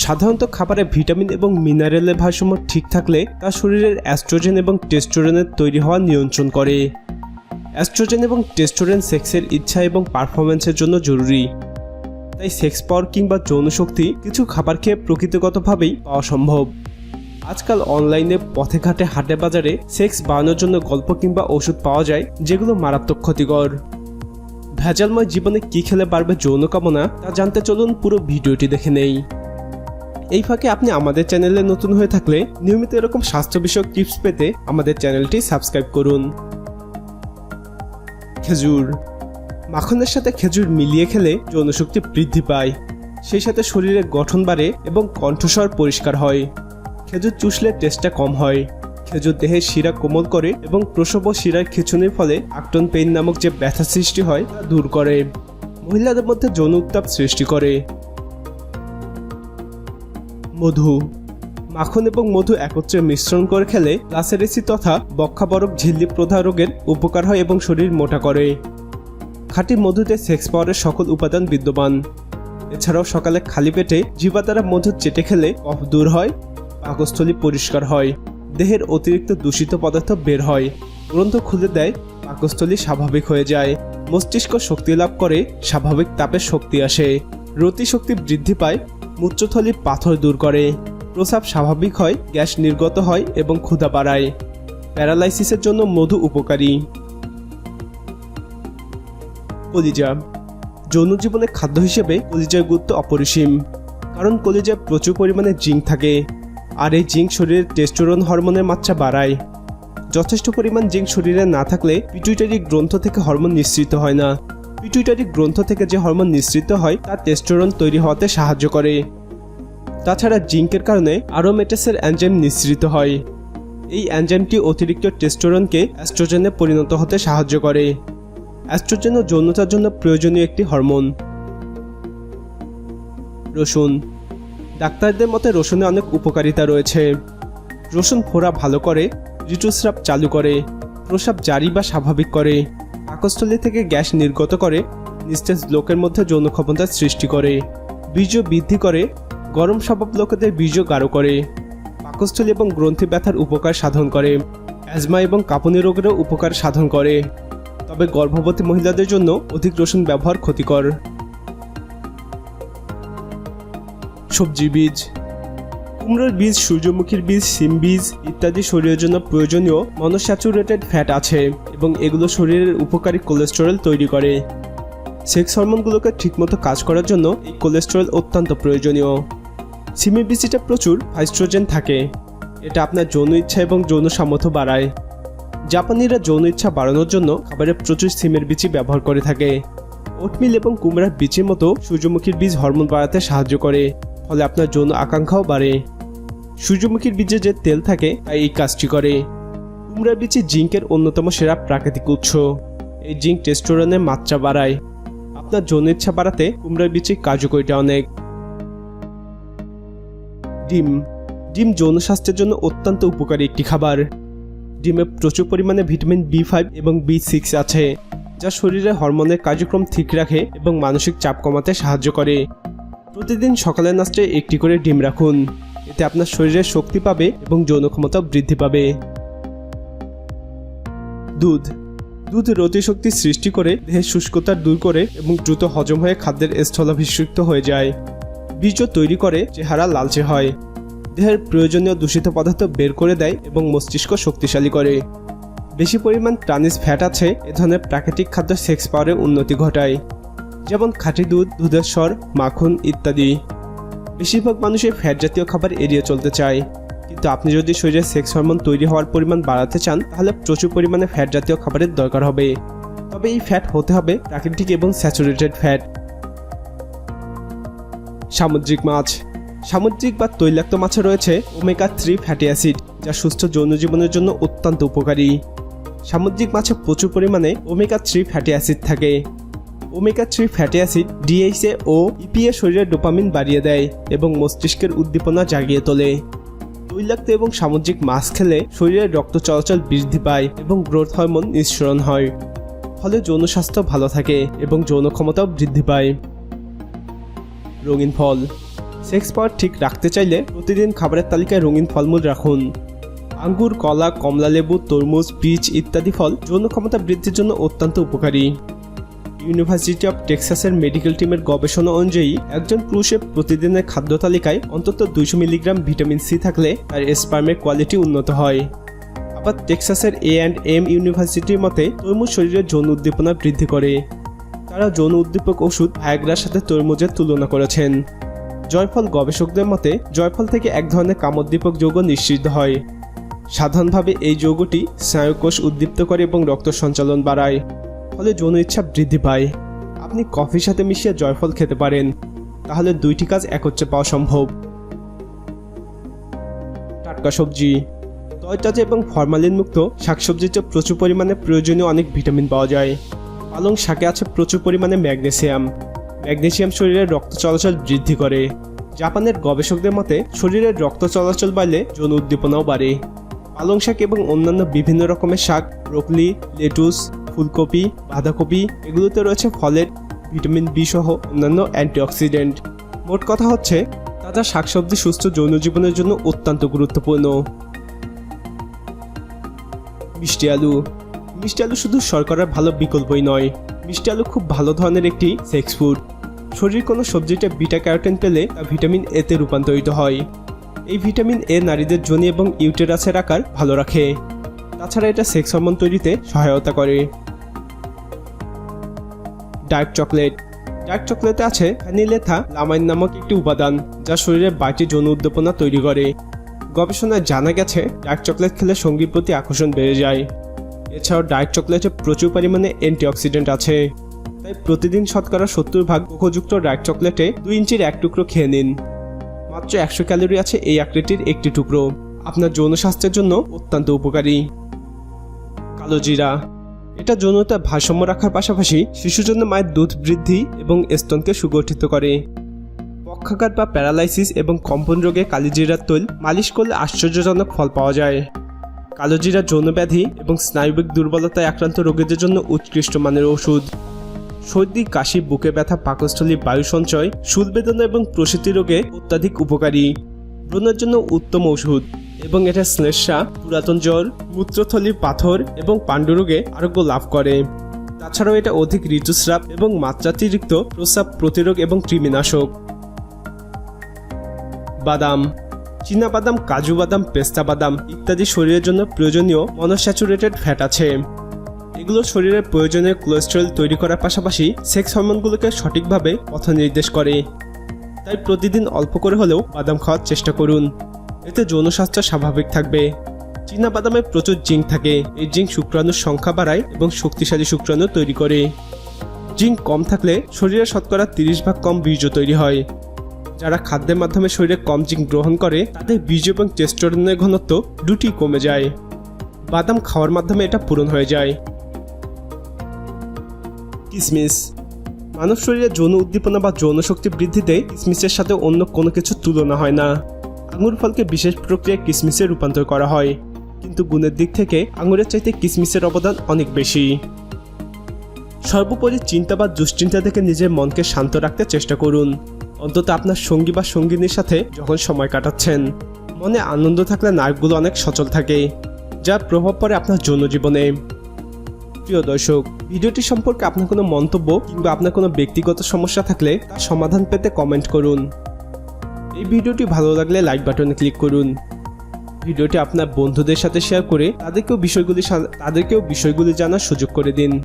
সাধারণত খাবারে ভিটামিন এবং মিনারেলের ভারসাম্য ঠিক থাকলে তা শরীরের অ্যাস্ট্রোজেন এবং টেস্টোরেনের তৈরি হওয়া নিয়ন্ত্রণ করে। অ্যাস্ট্রোজেন এবং টেস্টোরেন সেক্সের ইচ্ছা এবং পারফরমেন্সের জন্য জরুরি। তাই সেক্স পাওয়ার কিংবা যৌন শক্তি কিছু খাবার খেয়ে প্রকৃতিগতভাবেই পাওয়া সম্ভব। আজকাল অনলাইনে পথে ঘাটে হাটে বাজারে সেক্স বাড়ানোর জন্য গল্প কিংবা ওষুধ পাওয়া যায়, যেগুলো মারাত্মক ক্ষতিকর। ভেজালময় জীবনে কি খেলে বাড়বে যৌন কামনা তা জানতে চলুন পুরো ভিডিওটি দেখে নেই। এই ফাঁকে আপনি আমাদের চ্যানেলে নতুন হয়ে থাকলে নিয়মিত এরকম স্বাস্থ্য বিষয়ক টিপস পেতে আমাদের চ্যানেলটি সাবস্ক্রাইব করুন। খেজুর। মাখনের সাথে খেজুর মিলিয়ে খেলে যৌনশক্তি বৃদ্ধি পায়। সেই সাথে শরীরের গঠন বাড়ে এবং কণ্ঠস্বর পরিষ্কার হয়। খেজুর চুষলে টেস্টটা কম হয়। খেজুর দেহের শিরা কোমল করে এবং প্রসব শিরার খিচুনির ফলে আক্টন পেইন নামক যে ব্যথা সৃষ্টি হয় তা দূর করে। মহিলাদের মধ্যে যৌন উত্তাপ সৃষ্টি করে। মধু। মাখন এবং মধু একত্রে মিশ্রণ করে খেলে লাসেরেসি তথা বক্ষাবরক ঝিল্লি প্রধা রোগের উপকার হয় এবং শরীর মোটা করে। খাঁটি মধুতে সেক্স পাওয়ারের সকল উপাদান বিদ্যমান। এছাড়াও সকালে খালি পেটে জিবা দ্বারা মধু চেটে খেলে কফ দূর হয়, পাকস্থলী পরিষ্কার হয়, দেহের অতিরিক্ত দূষিত পদার্থ বের হয় গ্রন্থ খুলে দেয়, পাকস্থলী স্বাভাবিক হয়ে যায়, মস্তিষ্ক শক্তি লাভ করে, স্বাভাবিক তাপের শক্তি আসে। রতি শক্তি বৃদ্ধি পায় মূত্রথলি পাথর দূর করে। প্রসাব স্বাভাবিক হয়, গ্যাস নির্গত হয় এবং ক্ষুধা বাড়ায়। প্যারালাইসিসের জন্য মধু উপকারী। কলিজা। যৌন জীবনে খাদ্য হিসেবে কলিজার গুরুত্ব অপরিসীম, কারণ কলিজায় প্রচুর পরিমাণে জিঙ্ক থাকে, আর এই জিঙ্ক শরীরের টেস্টোরন হরমোনের মাত্রা বাড়ায়। যথেষ্ট পরিমাণ জিঙ্ক শরীরে না থাকলে পিটুইটারি গ্রন্থ থেকে হরমোন নিঃসৃত হয় না। পিটুইটারি গ্রন্থ থেকে যে হরমোন নিঃসৃত হয়, তা টেস্টোরন তৈরি হওয়াতে সাহায্য করে। তাছাড়া জিঙ্কের কারণে আরোমেটাসের অ্যানজাইম নিঃসৃত হয়। এই অ্যানজাইমটি অতিরিক্ত টেস্টোরনকে অ্যাস্ট্রোজেনে পরিণত হতে সাহায্য করে। অ্যাস্ট্রোজেন ও যৌনতার জন্য প্রয়োজনীয় একটি হরমোন। রসুন। ডাক্তারদের মতে রসুনে অনেক উপকারিতা রয়েছে। রসুন ফোড়া ভালো করে, ঋতুস্রাব চালু করে প্রসাব জারি বা স্বাভাবিক করে। পাকস্থলী থেকে গ্যাস নির্গত করে নিস্তেজ লোকের মধ্যে যৌন ক্ষমতার সৃষ্টি করে, বীর্য বৃদ্ধি করে, গরম স্বভাব লোকেদের বীর্য গাঢ় করে। পাকস্থলী এবং গ্রন্থি ব্যথার উপকার সাধন করে, অ্যাজমা এবং কাঁপুনি রোগেরও উপকার সাধন করে। তবে গর্ভবতী মহিলাদের জন্য অধিক রসুন ব্যবহার ক্ষতিকর। সবজি বীজ কুমড়োর বীজ, সূর্যমুখীর বীজ, সিম বীজ ইত্যাদি শরীরের জন্য প্রয়োজনীয় মনোস্যাচুরেটেড ফ্যাট আছে এবং এগুলো শরীরের উপকারী কোলেস্টেরল তৈরি করে। সেক্স হরমোনগুলোকে ঠিকমতো কাজ করার জন্য এই কোলেস্টেরল অত্যন্ত প্রয়োজনীয়। সিমের বীজটিতে প্রচুর হাইস্ট্রোজেন থাকে। এটা আপনার যৌন ইচ্ছা এবং যৌন সামর্থ্য বাড়ায়। জাপানিরা যৌন ইচ্ছা বাড়ানোর জন্য খাবারে প্রচুর সিমের বীজই ব্যবহার করে থাকে। ওটমিল এবং কুমড়ার বীজের মতো সূর্যমুখীর বীজ হরমোন বাড়াতে সাহায্য করে। ফলে আপনার যৌন আকাঙ্ক্ষাও বাড়ে। সূর্যমুখীর বীজে যে তেল থাকে, তাই এই কাজটি করে। কুমড়ার বীজে জিঙ্কের অন্যতম সেরা প্রাকৃতিক উৎস। এই জিঙ্ক টেস্টোরনের মাত্রা বাড়ায়। আপনার যৌন ইচ্ছা বাড়াতে কুমড়ার বীজে কার্যকরিতা অনেক। ডিম। ডিম যৌন স্বাস্থ্যের জন্য অত্যন্ত উপকারী একটি খাবার। ডিমে প্রচুর পরিমাণে ভিটামিন বি ফাইভ এবং বি সিক্স আছে, যা শরীরে হরমোনের কার্যক্রম ঠিক রাখে এবং মানসিক চাপ কমাতে সাহায্য করে। প্রতিদিন সকালের নাস্তায় একটি করে ডিম রাখুন। এতে আপনার শরীরে শক্তি পাবে এবং যৌন ক্ষমতা বৃদ্ধি পাবে। দুধ। দুধ রতিশক্তি সৃষ্টি করে দেহের শুষ্কতা দূর করে এবং দ্রুত হজম হয়ে খাদ্যের স্থলাভিষিক্ত হয়ে যায়। বীজ তৈরি করে চেহারা লালচে হয়। দেহের প্রয়োজনীয় দূষিত পদার্থ বের করে দেয় এবং মস্তিষ্ক শক্তিশালী করে। বেশি পরিমাণ ট্রানিস ফ্যাট আছে, এ ধরনের প্রাকৃতিক খাদ্য সেক্স পাওয়ারে উন্নতি ঘটায়। যেমন খাঁটি দুধ, দুধের স্বর, মাখন ইত্যাদি। বেশিরভাগ মানুষই ফ্যাট জাতীয় খাবার এড়িয়ে চলতে চায়। কিন্তু আপনি যদি শরীরে সেক্স হরমোন তৈরি হওয়ার পরিমাণ বাড়াতে চান, তাহলে প্রচুর পরিমাণে ফ্যাট জাতীয় খাবারের দরকার হবে। তবে এই ফ্যাট হতে হবে প্রাকৃতিক এবং স্যাচুরেটেড ফ্যাট সামুদ্রিক মাছ। সামুদ্রিক বা তৈলাক্ত মাছে রয়েছে ওমেগা থ্রি ফ্যাটি অ্যাসিড যা সুস্থ যৌন জীবনের জন্য অত্যন্ত উপকারী। সামুদ্রিক মাছে প্রচুর পরিমাণে ওমেগা থ্রি ফ্যাটি অ্যাসিড থাকে। Omega three fatty acid DHA ও ইপিএ শরীরে ডোপামিন বাড়িয়ে দেয় এবং মস্তিষ্কের উদ্দীপনা জাগিয়ে তোলে। তৈলাক্ত এবং সামুদ্রিক মাছ খেলে শরীরে রক্ত চলাচল বৃদ্ধি পায় এবং গ্রোথ হরমোন নিঃসরণ হয়। ফলে যৌন স্বাস্থ্য ভালো থাকে এবং যৌন ক্ষমতাও বৃদ্ধি পায়। রঙিন ফল। সেক্স পাওয়ার ঠিক রাখতে চাইলে প্রতিদিন খাবারের তালিকায় রঙিন ফলমূল রাখুন। আঙ্গুর, কলা, কমলালেবু, তরমুজ পিচ ইত্যাদি ফল যৌন ক্ষমতা বৃদ্ধির জন্য অত্যন্ত উপকারী। ইউনিভার্সিটি অফ টেক্সাসের মেডিকেল টিমের গবেষণা অনুযায়ী, একজন পুরুষের প্রতিদিনের খাদ্য তালিকায় অন্তত দুইশো মিলিগ্রাম ভিটামিন সি থাকলে তার স্পার্মের কোয়ালিটি উন্নত হয়। আবার টেক্সাসের এ অ্যান্ড এম ইউনিভার্সিটির মতে, তরমুজ শরীরের যৌন উদ্দীপনা বৃদ্ধি করে। তারা যৌন উদ্দীপক ওষুধ ভায়াগ্রার সাথে তরমুজের তুলনা করেছেন। জয়ফল গবেষকদের মতে, জয়ফল থেকে এক ধরনের কামোদ্দীপক যৌগ নিঃসৃত হয়। সাধারণভাবে এই যৌগটি স্নায়ুকোষ উদ্দীপ্ত করে এবং রক্ত সঞ্চালন বাড়ায়। ফলে যৌন ইচ্ছা বৃদ্ধি পায়। আপনি কফির সাথে মিশিয়ে জয়ফল খেতে পারেন, তাহলে দুইটি কাজ একত্রে পাওয়া সম্ভব। টাটকা সবজি তয়তাজা এবং ফরমালিন মুক্ত শাকসবজিতে প্রচুর পরিমাণে প্রয়োজনীয় অনেক ভিটামিন পাওয়া যায়। পালং শাকে আছে প্রচুর পরিমাণে ম্যাগনেসিয়াম। ম্যাগনেসিয়াম শরীরের রক্ত চলাচল বৃদ্ধি করে। জাপানের গবেষকদের মতে শরীরের রক্ত চলাচল বাড়লে যৌন উদ্দীপনাও বাড়ে। পালং শাক এবং অন্যান্য বিভিন্ন রকমের শাক, ব্রোকলি, লেটুস ফুলকপি, বাঁধাকপি, এগুলোতে রয়েছে ফলের ভিটামিন বি সহ অন্যান্য অ্যান্টিঅক্সিডেন্ট। মোট কথা হচ্ছে, তাজা শাকসবজি সুস্থ যৌন জীবনের জন্য অত্যন্ত গুরুত্বপূর্ণ। মিষ্টি আলু। মিষ্টি আলু শুধু শর্করার ভালো বিকল্পই নয়, মিষ্টি আলু খুব ভালো ধরনের একটি সেক্স ফুড শরীর কোনো সবজিতে বিটা ক্যারোটিন পেলে তা ভিটামিন এতে রূপান্তরিত হয়। এই ভিটামিন এ নারীদের জনি এবং ইউটেরাসের আকার ভালো রাখে। তাছাড়া এটা সেক্স হরমোন তৈরিতে সহায়তা করে। Dark chocolate. ডার্ক চকলেটে আছে ফ্যানিলেথা লামাইন নামক একটি উপাদান, যা শরীরে বাড়তি যৌন উদ্দীপনা তৈরি করে। গবেষণায় জানা গেছে, ডার্ক চকলেট খেলে সঙ্গীর প্রতি আকর্ষণ বেড়ে যায়। এছাড়াও ডার্ক চকলেটে প্রচুর পরিমাণে অ্যান্টিঅক্সিডেন্ট আছে। তাই প্রতিদিন শতকরা সত্তর ভাগ কোকোযুক্ত ডার্ক চকলেটে দুই ইঞ্চির এক টুকরো খেয়ে নিন। মাত্র একশো ক্যালোরি আছে এই আকৃতির একটি টুকরো। আপনার যৌন স্বাস্থ্যের জন্য অত্যন্ত উপকারী। কালো জিরা। এটা যৌনতা ভারসাম্য রাখার পাশাপাশি শিশুর জন্য মায়ের দুধ বৃদ্ধি এবং স্তনকে সুগঠিত করে। পক্ষাঘাত বা প্যারালাইসিস এবং কম্পন রোগে কালিজিরার তৈল মালিশ করলে আশ্চর্যজনক ফল পাওয়া যায়। কালোজিরা যৌন ব্যাধি এবং স্নায়ুবিক দুর্বলতায় আক্রান্ত রোগীদের জন্য উৎকৃষ্ট মানের ওষুধ। সর্দি, কাশি, বুকে ব্যথা, পাকস্থলী বায়ু সঞ্চয় সুলবেদনা এবং প্রসূতি রোগে অত্যাধিক উপকারী। ব্রণের জন্য উত্তম ওষুধ। এবং এটা শ্লেষা পুরাতন জ্বর মূত্রথলির পাথর এবং পাণ্ডুরোগে আরোগ্য লাভ করে। তাছাড়াও এটা অধিক ঋতুস্রাব এবং মাত্রাতিরিক্ত প্রস্রাব, প্রতিরোধ এবং কৃমিনাশক। বাদাম, চীনা বাদাম, কাজু বাদাম, পেস্তা বাদাম ইত্যাদি শরীরের জন্য প্রয়োজনীয় মনোস্যাচুরেটেড ফ্যাট আছে। এগুলো শরীরের প্রয়োজনীয় কোলেস্টেরল তৈরি করার পাশাপাশি সেক্স হরমোনগুলোকে সঠিকভাবে পথ নির্দেশ করে। তাই প্রতিদিন অল্প করে হলেও বাদাম খাওয়ার চেষ্টা করুন। এতে যৌন স্বাস্থ্য স্বাভাবিক থাকবে। চীনা বাদামে প্রচুর জিঙ্ক থাকে। এই জিঙ্ক শুক্রাণুর সংখ্যা বাড়ায় এবং শক্তিশালী শুক্রাণু তৈরি করে। জিঙ্ক কম থাকলে শরীরে শতকরা তিরিশ ভাগ কম বীর্য তৈরি হয়। যারা খাদ্যের মাধ্যমে শরীরে কম জিঙ্ক গ্রহণ করে, তাদের বীর্য এবং টেস্টোস্টেরনের ঘনত্ব দুটি কমে যায়। বাদাম খাওয়ার মাধ্যমে এটা পূরণ হয়ে যায়। কিসমিস। মানব শরীরে যৌন উদ্দীপনা বা যৌন শক্তি বৃদ্ধিতে কিসমিসের সাথে অন্য কোনো কিছু তুলনা হয় না। আঙুর ফলকে বিশেষ প্রক্রিয়ায় কিসমিসে রূপান্তর করা হয়। কিন্তু গুণের দিক থেকে আঙুরের চাইতে কিসমিসের অবদান অনেক বেশি। সর্বোপরি চিন্তা বা দুশ্চিন্তা থেকে নিজের মনকে শান্ত রাখতে চেষ্টা করুন। অন্তত আপনার সঙ্গী বা সঙ্গিনীর সাথে যখন সময় কাটাচ্ছেন, মনে আনন্দ থাকলে নার্ভগুলো অনেক সচল থাকে যার প্রভাব পড়ে আপনার যৌন জীবনে প্রিয় দর্শক, ভিডিওটি সম্পর্কে আপনার কোনো মন্তব্য কিংবা আপনার কোনো ব্যক্তিগত সমস্যা থাকলে তার সমাধান পেতে কমেন্ট করুন। এই ভিডিওটি ভালো লাগলে লাইক বাটনে ক্লিক করুন। ভিডিওটি আপনার বন্ধুদের সাথে শেয়ার করে তাদেরকেও বিষয়গুলি তাদেরকেও বিষয়গুলি জানার সুযোগ করে দিন।